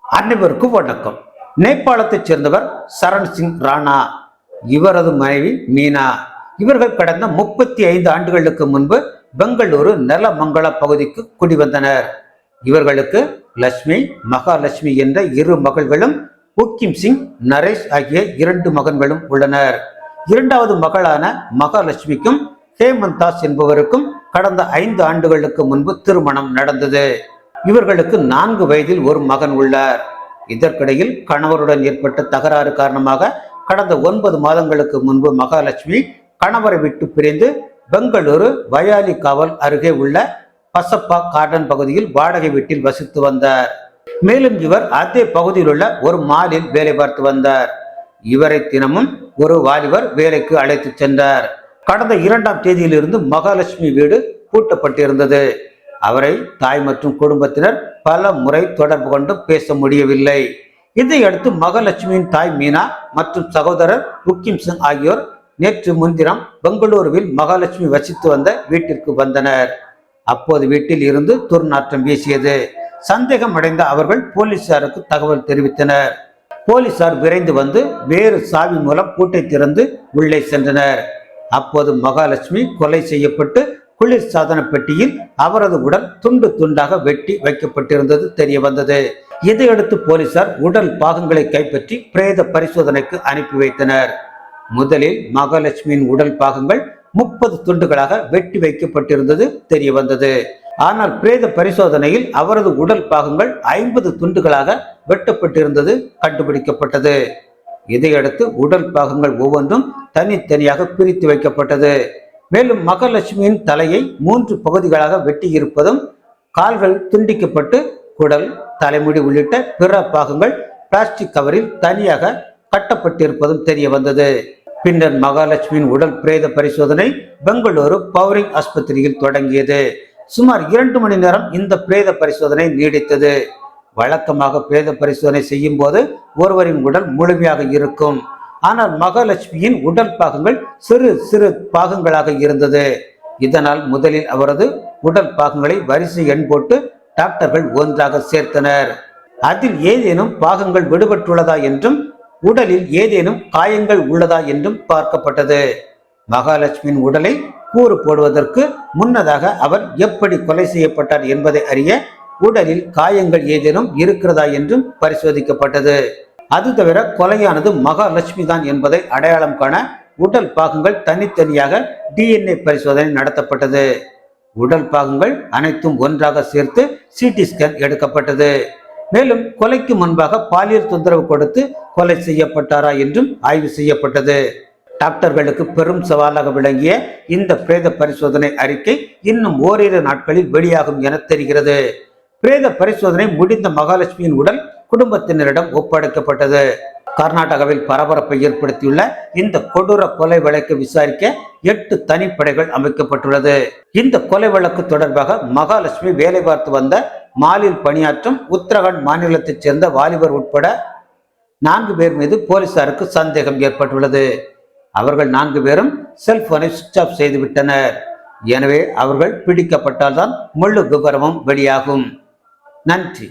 அனைவருக்கும் வணக்கம். நேபாளத்தைச் சேர்ந்தவர் சரண் சிங் ராணா இவரது மனைவி மீனா. இவர்கள் கடந்த முப்பத்தி ஐந்து ஆண்டுகளுக்கு முன்பு பெங்களூரு நலமங்கல பகுதிக்கு குடிவந்தனர். இவர்களுக்கு லட்சுமி மகாலட்சுமி என்ற இரு மகள்களும் உக்கிம் சிங் நரேஷ் ஆகிய இரண்டு மகன்களும் உள்ளனர். இரண்டாவது மகளான மகாலட்சுமிக்கும் ஹேமந்தாஸ் என்பவருக்கும் கடந்த ஐந்து ஆண்டுகளுக்கு முன்பு திருமணம் நடந்தது. இவர்களுக்கு நான்கு வயதில் ஒரு மகன் உள்ளார். இதற்கிடையில் கணவருடன் ஏற்பட்ட தகராறு காரணமாக கடந்த ஒன்பது மாதங்களுக்கு முன்பு மகாலட்சுமி கணவரை விட்டு பிரிந்து பெங்களூரு வயாலி காவல் அருகே உள்ள பசப்பா கார்டன் பகுதியில் வாடகை வீட்டில் வசித்து வந்தார். மேலும் இவர் அதே பகுதியில் உள்ள ஒரு மாலில் வேலை பார்த்து வந்தார். இவரை தினமும் ஒரு வாலிபர் வேலைக்கு அழைத்து சென்றார். கடந்த இரண்டாம் தேதியிலிருந்து மகாலட்சுமி வீடு பூட்டப்பட்டிருந்தது. அவரை தாய் மற்றும் குடும்பத்தினர் பல முறை தொடர்பு கொண்டு பேச முடியவில்லை. இதையடுத்து மகாலட்சுமியின் தாய் மீனா மற்றும் சகோதரர் உக்கிம் சிங் ஆகியோர் நேற்று முன்தினம் பெங்களூருவில் மகாலட்சுமி வசித்து வந்த வீட்டிற்கு வந்தனர். அப்போது வீட்டில் இருந்து துர்நாற்றம் வீசியது. சந்தேகம் அடைந்த அவர்கள் போலீசாருக்கு தகவல் தெரிவித்தனர். போலீசார் விரைந்து வந்து வேறு சாவி மூலம் பூட்டை திறந்து உள்ளே சென்றனர். அப்போது மகாலட்சுமி கொலை செய்யப்பட்டு குளிர் சாதன பெட்டியில் அவரது உடல் துண்டு துண்டாக வெட்டி வைக்கப்பட்டிருந்தது தெரிய வந்தது. இதையடுத்து போலீசார் உடல் பாகங்களை கைப்பற்றி பிரேத பரிசோதனைக்கு அனுப்பி வைத்தனர். முதலில் மகாலட்சுமியின் உடல் பாகங்கள் முப்பது துண்டுகளாக வெட்டி வைக்கப்பட்டிருந்தது தெரிய வந்தது. ஆனால் பிரேத பரிசோதனையில் அவரது உடல் பாகங்கள் ஐம்பது துண்டுகளாக வெட்டப்பட்டிருந்தது கண்டுபிடிக்கப்பட்டது. இதையடுத்து உடல் பாகங்கள் ஒவ்வொன்றும் தனித்தனியாக பிரித்து வைக்கப்பட்டது. மேலும் மகாலட்சுமியின் தலையை மூன்று பகுதிகளாக வெட்டியிருப்பதும் கால்கள் துண்டிக்கப்பட்டு குடல் தலைமுடி உள்ளிட்ட பிற பாகங்கள் பிளாஸ்டிக் கவரில் தனியாக கட்டப்பட்டிருப்பதும் தெரிய வந்தது. பின்னர் மகாலட்சுமியின் உடல் பிரேத பரிசோதனை பெங்களூரு பவரிங் ஆஸ்பத்திரியில் தொடங்கியது. சுமார் இரண்டு மணி நேரம் இந்த பிரேத பரிசோதனை நீடித்தது. வழக்கமாக பிரேத பரிசோதனை செய்யும் போது ஒருவரின் உடல் முழுமையாக இருக்கும். ஆனால் மகாலட்சுமியின் உடல் பாகங்கள் சிறு சிறு பாகங்களாக இருந்தது. இதனால் முதலில் அவரது உடல் பாகங்களை வரிசை எண் போட்டு டாக்டர்கள் ஒன்றாக சேர்த்தனர். அதில் ஏதேனும் பாகங்கள் விடுபட்டுள்ளதா என்றும் உடலில் ஏதேனும் காயங்கள் உள்ளதா என்றும் பார்க்கப்பட்டது. மகாலட்சுமியின் உடலை கூறு போடுவதற்கு முன்னதாக அவர் எப்படி கொலை செய்யப்பட்டார் என்பதை அறிய உடலில் காயங்கள் ஏதேனும் இருக்கிறதா என்றும் பரிசோதிக்கப்பட்டது. அது தவிர கொலையானது மகாலட்சுமி தான் என்பதை அடையாளம் காண உடல் பாகங்கள் தனித்தனியாக டிஎன்ஏ பரிசோதனை நடத்தப்பட்டது. உடல் பாகங்கள் அனைத்தும் ஒன்றாக சேர்த்து சிடி ஸ்கேன் எடுக்கப்பட்டது. மேலும் கொலைக்கு முன்பாக பாலியல் தொந்தரவு கொடுத்து கொலை செய்யப்பட்டாரா என்றும் ஆய்வு செய்யப்பட்டது. டாக்டர்களுக்கு பெரும் சவாலாக விளங்கிய இந்த பிரேத பரிசோதனை அறிக்கை இன்னும் ஓரிரு நாட்களில் வெளியாகும் என தெரிகிறது. பிரேத பரிசோதனை முடிந்த மகாலட்சுமியின் உடல் குடும்பத்தினரிடம் ஒப்படைக்கப்பட்டது. கர்நாடகாவில் பரபரப்பை ஏற்படுத்தியுள்ள இந்த கொடூர கொலை வழக்கை விசாரிக்க எட்டு தனிப்படைகள் அமைக்கப்பட்டுள்ளது. இந்த கொலை வழக்கு தொடர்பாக மகாலட்சுமி வேலை பார்த்து வந்த மாலில் பணியாற்றும் உத்தரகாண்ட் மாநிலத்தைச் சேர்ந்த வாலிபர் உட்பட நான்கு பேர் மீது போலீசாருக்கு சந்தேகம் ஏற்பட்டுள்ளது. அவர்கள் நான்கு பேரும் செல்போனை சுவிச் ஆஃப் செய்துவிட்டனர் எனவே அவர்கள் பிடிக்கப்பட்டால்தான் முழு விவரமும் வெளியாகும். நன்றி.